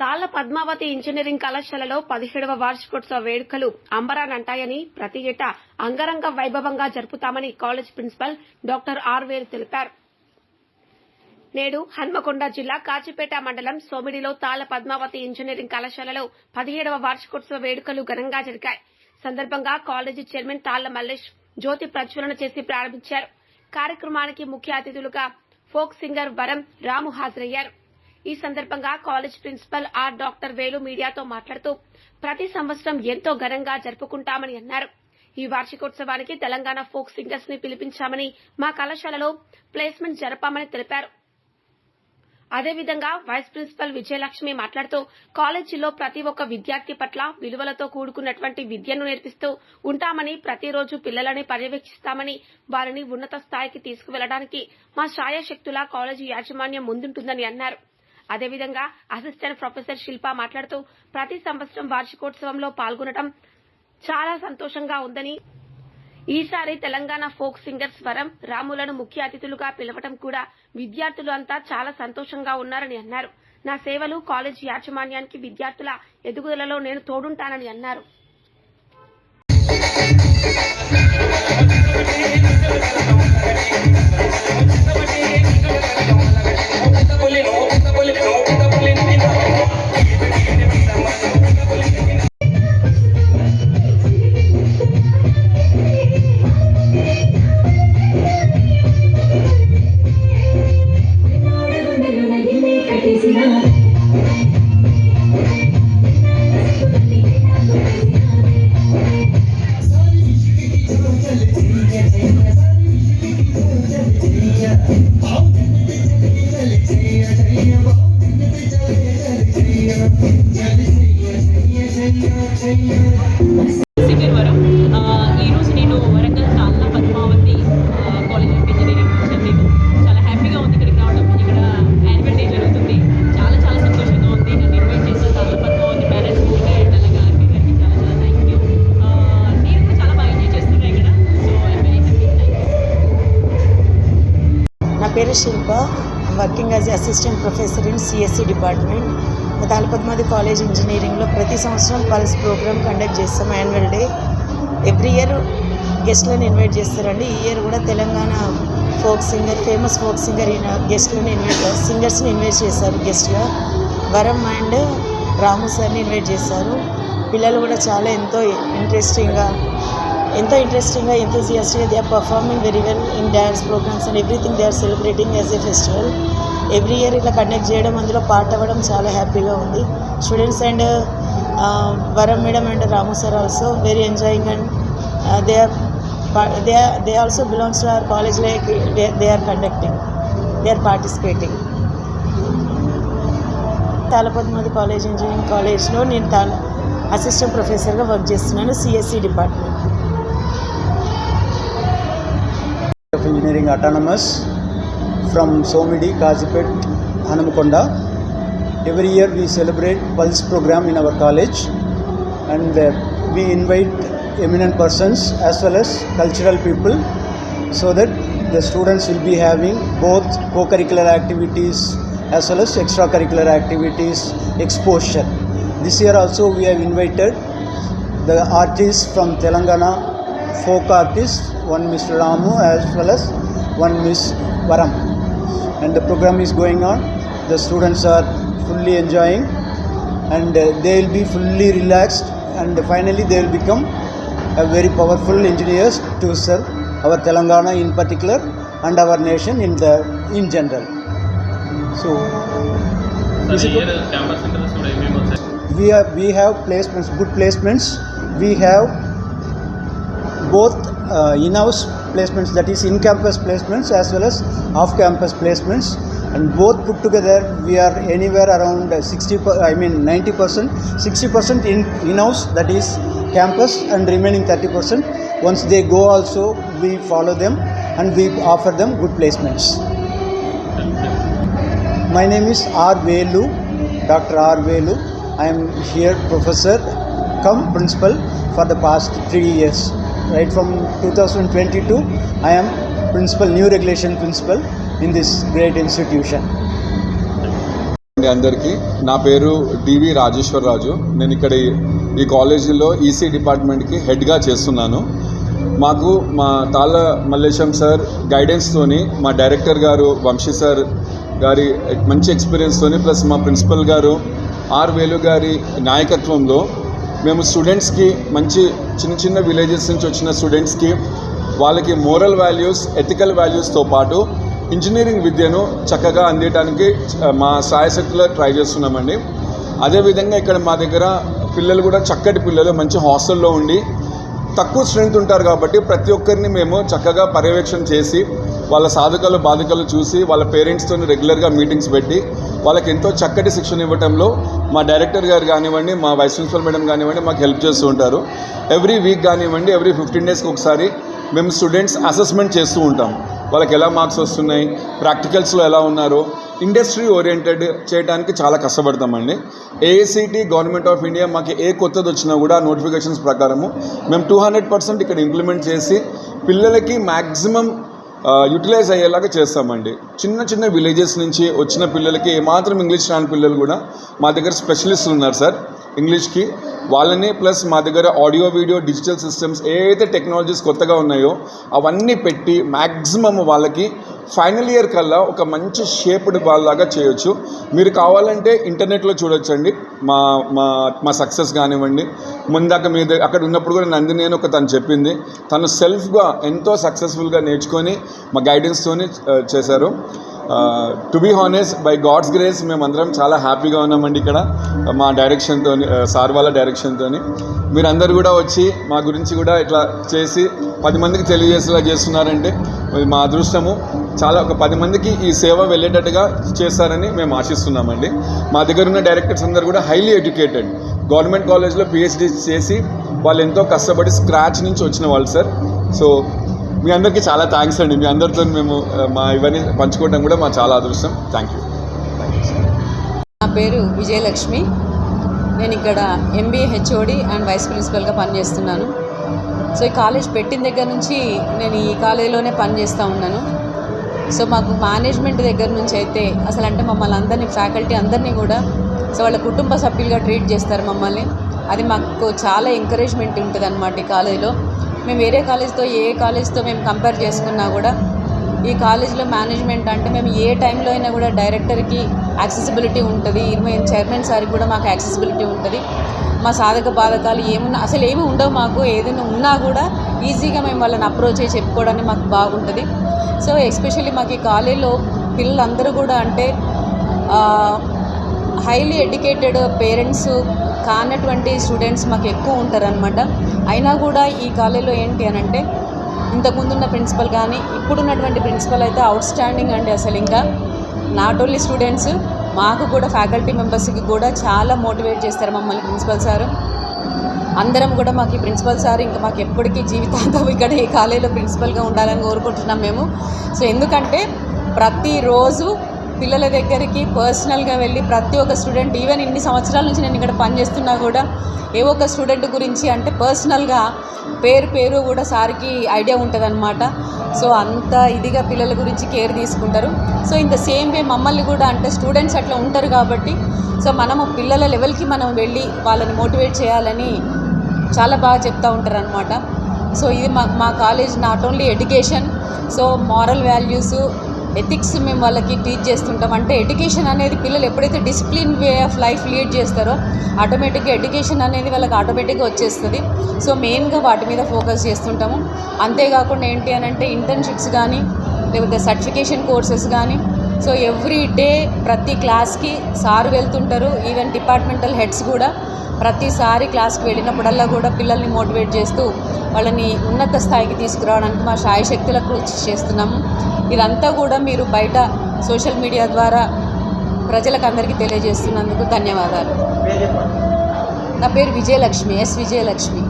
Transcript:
తాళ్ళ Padmavati engineering కళాశాలలో పదిహేడవ వార్షికోత్సవ వేడుకలు అంబరానంటాయని ప్రతి ఏటా అంగరంగ వైభవంగా జరుపుతామని కాలేజ్ ప్రిన్సిపల్ డాక్టర్ ఆర్వేలు తెలిపారు. నేడు హన్మకొండ జిల్లా కాచిపేట మండలం సోమిడిలో తాళ్ళ పద్మావతి ఇంజనీరింగ్ కళాశాలలో పదిహేడవ వార్షికోత్సవ వేడుకలు ఘనంగా జరిగాయి. సందర్భంగా కాలేజీ చైర్మన్ తాళ్ళ మల్లేష్ జ్యోతి ప్రజ్వలన చేసి ప్రారంభించారు. కార్యక్రమానికి ముఖ్య అతిథులుగా ఫోక్ సింగర్ వరం రాము హాజరయ్యారు. ఈ సందర్భంగా కాలేజ్ ప్రిన్సిపల్ ఆర్ డాక్టర్ వేలు మీడియాతో మాట్లాడుతూ ప్రతి సంవత్సరం ఎంతో ఘనంగా జరుపుకుంటామని అన్నారు. ఈ వార్షికోత్సవానికి తెలంగాణ ఫోక్ సింగర్స్ని పిలిపించామని మా కళాశాలలో ప్లేస్మెంట్ జరపామని తెలిపారు. అదేవిధంగా వైస్ ప్రిన్సిపల్ విజయలక్ష్మి మాట్లాడుతూ కాలేజీలో ప్రతి ఒక్క విద్యార్థి పట్ల విలువలతో కూడుకున్నటువంటి విద్యను నేర్పిస్తూ ఉంటామని ప్రతిరోజు పిల్లలని పర్యవేక్షిస్తామని వారిని ఉన్నత స్థాయికి తీసుకువెళ్ళడానికి మా శాయశక్తులా కాలేజీ యాజమాన్యం ముందుంటుందని అన్నారు. అదేవిధంగా అసిస్టెంట్ ప్రొఫెసర్ శిల్ప మాట్లాడుతూ ప్రతి సంవత్సరం వార్షికోత్సవంలో పాల్గొనడం చాలా సంతోషంగా ఉందని. ఈసారి తెలంగాణ ఫోక్ సింగర్స్ వరం రాములను ముఖ్య అతిథులుగా పిలవటం కూడా విద్యార్థులు అంతా చాలా సంతోషంగా ఉన్నారని అన్నారు. నా సేవలు కాలేజీ యాజమాన్యానికి విద్యార్థుల ఎదుగుదలలో నేను తోడుంటానని అన్నారు. సింగర్ పేరు Shilpa. Working as assistant professor in CSC department Tallapadmadi college ఇంజనీరింగ్లో ప్రతి సంవత్సరం పల్స్ ప్రోగ్రామ్ కండక్ట్ చేస్తాం యాన్యువల్ డే ఎవ్రీ ఇయర్ గెస్ట్లను ఇన్వైట్ చేస్తారండి. ఈ ఇయర్ కూడా Telangana folk singer famous folk singer ఈయన గెస్ట్లను ఇన్వైట్ సింగర్స్ని ఇన్వైట్ చేశారు గెస్ట్గా వరం అండ్ రాము సార్ని ఇన్వైట్ చేశారు. పిల్లలు కూడా చాలా ఎంతో ఇంట్రెస్టింగ్గా ఎంతో ఇంట్రెస్టింగ్గా ఎంతోజియాస్టిక్గా they are performing very well in dance programmes and everything they are celebrating as a festival every year ఇట్లా కండక్ట్ చేయడం అందులో పార్ట్ అవ్వడం చాలా హ్యాపీగా ఉంది. Students and Varam madam and Ramu sir also very enjoying and they are they they also belongs to our college like they are conducting they are participating Tallapadmadi college engineering కాలేజ్లో నేను తా assistant ప్రొఫెసర్గా work చేస్తున్నాను CSC department Engineering Autonomous from Somidi, Kazipet, Hanamakonda. Every year we celebrate Pulse program in our college and uh, we invite eminent persons as well as cultural people so that the students will be having both co-curricular activities as well as extracurricular activities exposure. This year also we have invited the artists from Telangana, folk artists, one Mr. Ramu as well as one Miss Varam. And the program is going on. The students are fully enjoying and they will be fully relaxed and finally they will become very powerful engineers to serve our Telangana in particular and our nation in the in general. So we, we have placements, good placements. We have both uh, in-house placements that is in-campus placements as well as off-campus placements and both put together we are anywhere around uh, 60 per, i mean 90 percent 60 percent in in-house that is campus and remaining 30 percent once they go also we follow them and we offer them good placements my name is R. Velu, Dr. R. Velu. I am here professor come principal for the past three years. Right from 2022, I am principal, new regulation principal in this great institution. అండి అందరికీ నా పేరు డివి రాజేశ్వరరాజు నేను ఇక్కడ ఈ- ఈ కాలేజీలో EC డిపార్ట్మెంట్కి హెడ్గా చేస్తున్నాను మాకు మా తాళ్ళ మల్లేశం సార్ గైడెన్స్తోని మా డైరెక్టర్ గారు వంశీ సార్ గారి మంచి ఎక్స్పీరియన్స్తోని ప్లస్ మా ప్రిన్సిపల్ గారు ఆర్ వేలు గారి నాయకత్వంలో మేము స్టూడెంట్స్కి మంచి చిన్న చిన్న విలేజెస్ నుంచి వచ్చిన స్టూడెంట్స్కి వాళ్ళకి మోరల్ వాల్యూస్ ఎథికల్ వాల్యూస్తో పాటు ఇంజనీరింగ్ విద్యను చక్కగా అందించడానికి మా సాయశక్తిలో ట్రై చేస్తున్నామండి. అదేవిధంగా ఇక్కడ మా దగ్గర పిల్లలు కూడా చక్కటి పిల్లలు మంచి హాస్టల్లో ఉండి తక్కువ స్ట్రెంగ్త్ ఉంటారు కాబట్టి ప్రతి ఒక్కరిని మేము చక్కగా పర్యవేక్షణ చేసి వాళ్ళ సాధకాలు బాధకాలు చూసి వాళ్ళ పేరెంట్స్తో రెగ్యులర్గా మీటింగ్స్ పెట్టి వాళ్ళకి ఎంతో చక్కటి శిక్షణ ఇవ్వటంలో మా డైరెక్టర్ గారు కానివ్వండి మా వైస్ ప్రిన్సిపల్ మేడం కానివ్వండి మాకు హెల్ప్ చేస్తూ ఉంటారు. ఎవ్రీ వీక్ కానివ్వండి ఎవ్రీ ఫిఫ్టీన్ డేస్కి ఒకసారి మేము స్టూడెంట్స్ అసెస్మెంట్ చేస్తూ ఉంటాం. వాళ్ళకి ఎలా మార్క్స్ వస్తున్నాయి ప్రాక్టికల్స్లో ఎలా ఉన్నారో ఇండస్ట్రీ ఓరియంటెడ్ చేయడానికి చాలా కష్టపడతామండి. ఏఐసిటి గవర్నమెంట్ ఆఫ్ ఇండియా మాకు ఏ కొత్తది వచ్చినా కూడా నోటిఫికేషన్స్ ప్రకారము మేము టూ హండ్రెడ్ పర్సెంట్ ఇక్కడ ఇంప్లిమెంట్ చేసి పిల్లలకి మ్యాక్సిమం యూటిలైజ్ అయ్యేలాగా చేస్తామండి. చిన్న చిన్న విలేజెస్ నుంచి వచ్చిన పిల్లలకి ఏమాత్రం ఇంగ్లీష్ రాని పిల్లలు కూడా మా దగ్గర స్పెషలిస్టులు ఉన్నారు సార్ ఇంగ్లీష్కి వాళ్ళని ప్లస్ మా దగ్గర ఆడియో వీడియో డిజిటల్ సిస్టమ్స్ ఏదైతే టెక్నాలజీస్ కొత్తగా ఉన్నాయో అవన్నీ పెట్టి మ్యాక్సిమం వాళ్ళకి ఫైనల్ ఇయర్ కల్లా ఒక మంచి షేప్డ్ బాల్ లాగా చేయొచ్చు. మీరు కావాలంటే ఇంటర్నెట్లో చూడొచ్చండి. మా మా మా సక్సెస్ కానివ్వండి. ముందాక మీ దగ్గర అక్కడ ఉన్నప్పుడు కూడా నందిని అని ఒక తను చెప్పింది. తను సెల్ఫ్గా ఎంతో సక్సెస్ఫుల్గా నేర్చుకొని మా గైడెన్స్తోని చేశారు. To be honest by God's grace మేమందరం చాలా హ్యాపీగా ఉన్నామండి ఇక్కడ. మా డైరెక్షన్తో సార్ వాళ్ళ డైరెక్షన్తో మీరందరూ కూడా వచ్చి మా గురించి కూడా ఇట్లా చేసి పది మందికి తెలియజేసేలా చేస్తున్నారంటే మా అదృష్టము. చాలా ఒక పది మందికి ఈ సేవ వెళ్ళేటట్టుగా చేస్తారని మేము ఆశిస్తున్నామండి. మా దగ్గర ఉన్న డైరెక్టర్స్ అందరూ కూడా హైలీ ఎడ్యుకేటెడ్. గవర్నమెంట్ కాలేజ్లో పిహెచ్డి చేసి వాళ్ళు ఎంతో కష్టపడి స్క్రాచ్ నుంచి వచ్చిన వాళ్ళు సార్. సో మీ అందరికీ చాలా థ్యాంక్స్ అండి. మీ అందరితో మేము మా ఇవన్నీ పంచుకోవడం కూడా మా చాలా అదృష్టం. థ్యాంక్ యూ నా పేరు విజయలక్ష్మి. నేను ఇక్కడ ఎంబీఏ హెచ్ఓడి అండ్ వైస్ ప్రిన్సిపల్గా పనిచేస్తున్నాను. సో ఈ కాలేజ్ పెట్టిన దగ్గర నుంచి నేను ఈ కాలేజీలోనే పనిచేస్తూ ఉన్నాను. సో మాకు మేనేజ్మెంట్ దగ్గర నుంచి అయితే అసలు అంటే మమ్మల్ని అందరినీ ఫ్యాకల్టీ అందరినీ కూడా సో వాళ్ళ కుటుంబ సభ్యులుగా ట్రీట్ చేస్తారు మమ్మల్ని. అది మాకు చాలా ఎంకరేజ్మెంట్ ఉంటుంది అనమాట ఈ కాలేజీలో. మేము వేరే కాలేజ్తో ఏ కాలేజ్తో మేము కంపేర్ చేసుకున్నా కూడా ఈ కాలేజీలో మేనేజ్మెంట్ అంటే మేము ఏ టైంలో అయినా కూడా డైరెక్టర్కి యాక్సెసిబిలిటీ ఉంటుంది. మేము చైర్మన్ సార్కి కూడా మాకు యాక్సెసిబిలిటీ ఉంటుంది. మా సాధక బాధకాలు ఏమున్నా అసలు ఏమి ఉండవు మాకు. ఏదైనా ఉన్నా కూడా ఈజీగా మేము వాళ్ళని అప్రోచ్ అయ్యి చెప్పుకోవడానికి మాకు బాగుంటుంది. సో ఎస్పెషల్లీ మాకు ఈ కాలేజీలో పిల్లలందరూ కూడా అంటే హైలీ ఎడ్యుకేటెడ్ పేరెంట్స్ కానటువంటి స్టూడెంట్స్ మాకు ఎక్కువ ఉంటారనమాట అయినా కూడా ఈ కాలేజీలో ఏంటి అని అంటే ఇంతకుముందున్న ప్రిన్సిపల్ కానీ ఇప్పుడున్నటువంటి ప్రిన్సిపల్ అయితే అవుట్ స్టాండింగ్ అండి అసలు ఇంకా. నాట్ ఓన్లీ స్టూడెంట్స్ మాకు కూడా ఫ్యాకల్టీ మెంబర్స్కి కూడా చాలా మోటివేట్ చేస్తారు మమ్మల్ని ప్రిన్సిపల్ సారు. అందరం కూడా మాకు ఈ ప్రిన్సిపల్ సార్ ఇంకా మాకు ఎప్పటికీ జీవితాంతం ఇక్కడ ఈ కాలేజీలో ప్రిన్సిపల్గా ఉండాలని కోరుకుంటున్నాం మేము. సో ఎందుకంటే ప్రతిరోజు పిల్లల దగ్గరికి పర్సనల్గా వెళ్ళి ప్రతి ఒక్క స్టూడెంట్ ఈవెన్ ఇన్ని సంవత్సరాల నుంచి నేను ఇక్కడ పనిచేస్తున్నా కూడా ఏ ఒక్క స్టూడెంట్ గురించి అంటే పర్సనల్గా పేరు పేరు కూడా సార్కి ఐడియా ఉంటుందన్నమాట. సో అంత ఇదిగా పిల్లల గురించి కేర్ తీసుకుంటారు. సో ఇంత సేమ్ వే మమ్మల్ని కూడా అంటే స్టూడెంట్స్ అట్లా ఉంటారు కాబట్టి సో మనము పిల్లల లెవెల్కి మనం వెళ్ళి వాళ్ళని మోటివేట్ చేయాలని చాలా బాగా చెప్తూ ఉంటారు అనమాట సో ఇది మా మా college not only education so moral values ethics మేము వాళ్ళకి టీచ్ చేస్తుంటాం. అంటే ఎడ్యుకేషన్ అనేది పిల్లలు ఎప్పుడైతే discipline way of life lead చేస్తారో ఆటోమేటిక్గా ఎడ్యుకేషన్ అనేది వాళ్ళకి ఆటోమేటిక్గా వచ్చేస్తుంది. సో మెయిన్గా వాటి మీద ఫోకస్ చేస్తుంటాము. అంతేకాకుండా ఏంటి అని అంటే ఇంటర్న్షిప్స్ కానీ లేకపోతే సర్టిఫికేషన్ కోర్సెస్ కానీ సో ఎవ్రీ డే ప్రతి క్లాస్కి సార్ వెళ్తుంటారు. ఈవెన్ డిపార్ట్మెంటల్ హెడ్స్ కూడా ప్రతిసారి క్లాస్కి వెళ్ళినప్పుడల్లా కూడా పిల్లల్ని మోటివేట్ చేస్తూ వాళ్ళని ఉన్నత స్థాయికి తీసుకురావడానికి మా శాయశక్తులకు కృషి చేస్తున్నాము. ఇదంతా కూడా మీరు బయట సోషల్ మీడియా ద్వారా ప్రజలకు అందరికీ తెలియజేస్తున్నందుకు ధన్యవాదాలు. నా పేరు విజయలక్ష్మి ఎస్ విజయలక్ష్మి.